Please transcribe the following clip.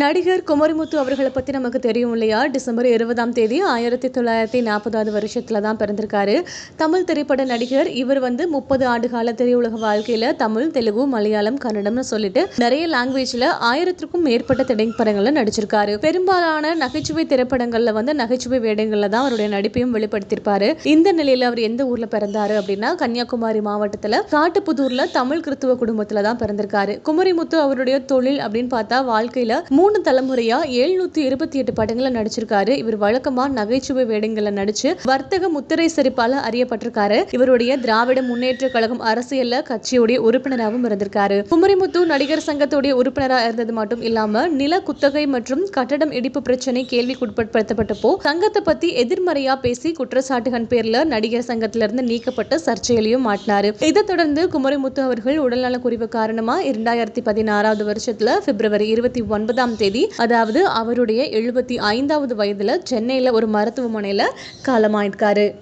நடிகர் குமரிமுத்து அவர்களை பற்றி நமக்கு தெரியும் இல்லையா? டிசம்பர் இருபதாம் தேதி ஆயிரத்தி தொள்ளாயிரத்தி நாற்பதாவது வருஷத்தில் தான் பிறந்திருக்காரு. தமிழ் திரைப்பட நடிகர் இவர் வந்து முப்பது ஆண்டு கால திரையுலக வாழ்க்கையில் தமிழ் தெலுங்கு மலையாளம் கன்னடம்னு சொல்லிட்டு நிறைய லாங்குவேஜில் ஆயிரத்திற்கும் மேற்பட்ட திரைப்படங்களில் நடிச்சிருக்காரு. பெரும்பாலான நகைச்சுவை திரைப்படங்களில் வந்து நகைச்சுவை வேடங்களில் தான் அவருடைய நடிப்பையும் வெளிப்படுத்தியிருப்பாரு. இந்த நிலையில் அவர் எந்த ஊரில் பிறந்தாரு அப்படின்னா கன்னியாகுமரி மாவட்டத்தில் காட்டுப்புதூரில் தமிழ் கிறித்துவ குடும்பத்தில் தான் பிறந்திருக்காரு. குமரிமுத்து அவருடைய தொழில் அப்படின்னு பார்த்தா வாழ்க்கையில் மூ மூணு தலைமுறையா எழுநூத்தி இருபத்தி எட்டு படங்களை நடிச்சிருக்காரு. இவர் வழக்கமா நகைச்சுவை வேடங்களை நடிச்சு வர்த்தக முத்திரை சிரிப்பால அறியப்பட்டிருக்காரு. இவருடைய திராவிட முன்னேற்ற கழகம் அரசியல் கட்சியுடைய உறுப்பினராகவும் இருந்திருக்காரு. குமரிமுத்து நடிகர் சங்கத்துடைய உறுப்பினராக இருந்தது மட்டும் இல்லாம நில குத்தகை மற்றும் கட்டடம் இடிப்பு பிரச்சனை கேள்விக்குட்படுத்தப்பட்டப்போ சங்கத்தை பத்தி எதிர்மறையா பேசி குற்றச்சாட்டுகள் பேர்ல நடிகர் சங்கத்திலிருந்து நீக்கப்பட்ட சர்ச்சையிலையும் மாட்டினாரு. இதை தொடர்ந்து குமரிமுத்து அவர்கள் உடல்நல குறைவு காரணமா இரண்டாயிரத்தி பதினாறாவது வருஷத்துல பிப்ரவரி இருபத்தி ஒன்பதாம் ஒன்பதாம் தேதி அதாவது அவருடைய எழுபத்தி ஐந்தாவது வயதுல சென்னையில ஒரு மருத்துவமனையில காலமாயிருக்காரு.